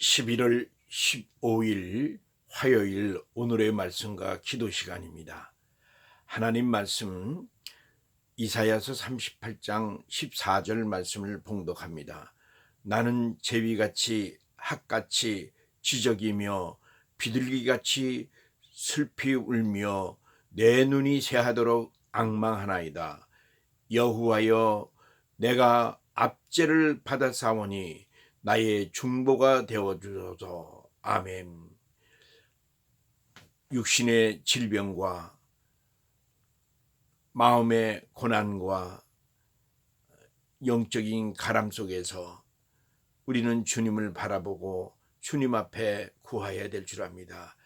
11월 15일 화요일 오늘의 말씀과 기도 시간입니다. 하나님 말씀 이사야서 38장 14절 말씀을 봉독합니다. 나는 제비같이 학같이 지적이며 비둘기같이 슬피 울며 내 눈이 새하도록 악망하나이다. 여호와여 내가 압제를 받아 싸우니 나의 중보가 되어 주소서. 아멘. 육신의 질병과 마음의 고난과 영적인 가람 속에서 우리는 주님을 바라보고 주님 앞에 구하여야 될 줄 압니다.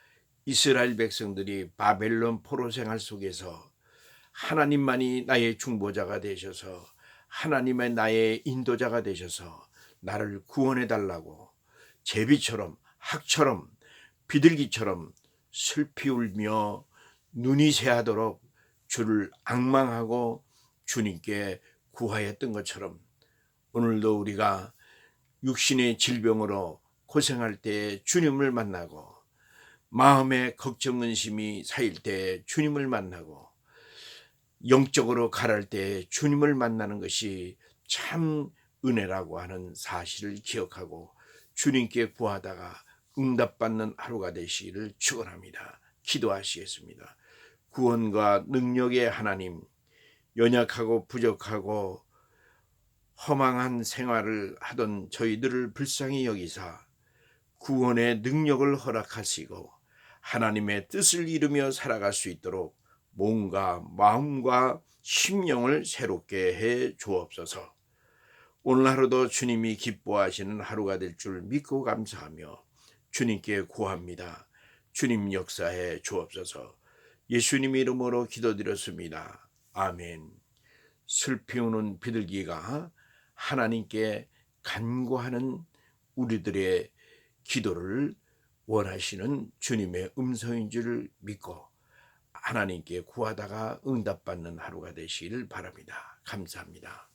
이스라엘 백성들이 바벨론 포로 생활 속에서 하나님만이 나의 중보자가 되셔서 하나님의 나의 인도자가 되셔서 나를 구원해 달라고 제비처럼 학처럼 비둘기처럼 슬피 울며 눈이 새하도록 주를 악망하고 주님께 구하였던 것처럼 오늘도 우리가 육신의 질병으로 고생할 때 주님을 만나고 마음의 걱정 근심이 쌓일 때 주님을 만나고 영적으로 가랄 때 주님을 만나는 것이 참 은혜라고 하는 사실을 기억하고 주님께 구하다가 응답받는 하루가 되시기를 축원합니다. 기도하시겠습니다. 구원과 능력의 하나님, 연약하고 부족하고 허망한 생활을 하던 저희들을 불쌍히 여기사 구원의 능력을 허락하시고 하나님의 뜻을 이루며 살아갈 수 있도록 몸과 마음과 심령을 새롭게 해 주옵소서. 오늘 하루도 주님이 기뻐하시는 하루가 될 줄 믿고 감사하며 주님께 구합니다. 주님 역사해 주옵소서. 예수님 이름으로 기도드렸습니다. 아멘. 슬피 우는 비둘기가 하나님께 간구하는 우리들의 기도를 원하시는 주님의 음성인 줄 믿고 하나님께 구하다가 응답받는 하루가 되시기를 바랍니다. 감사합니다.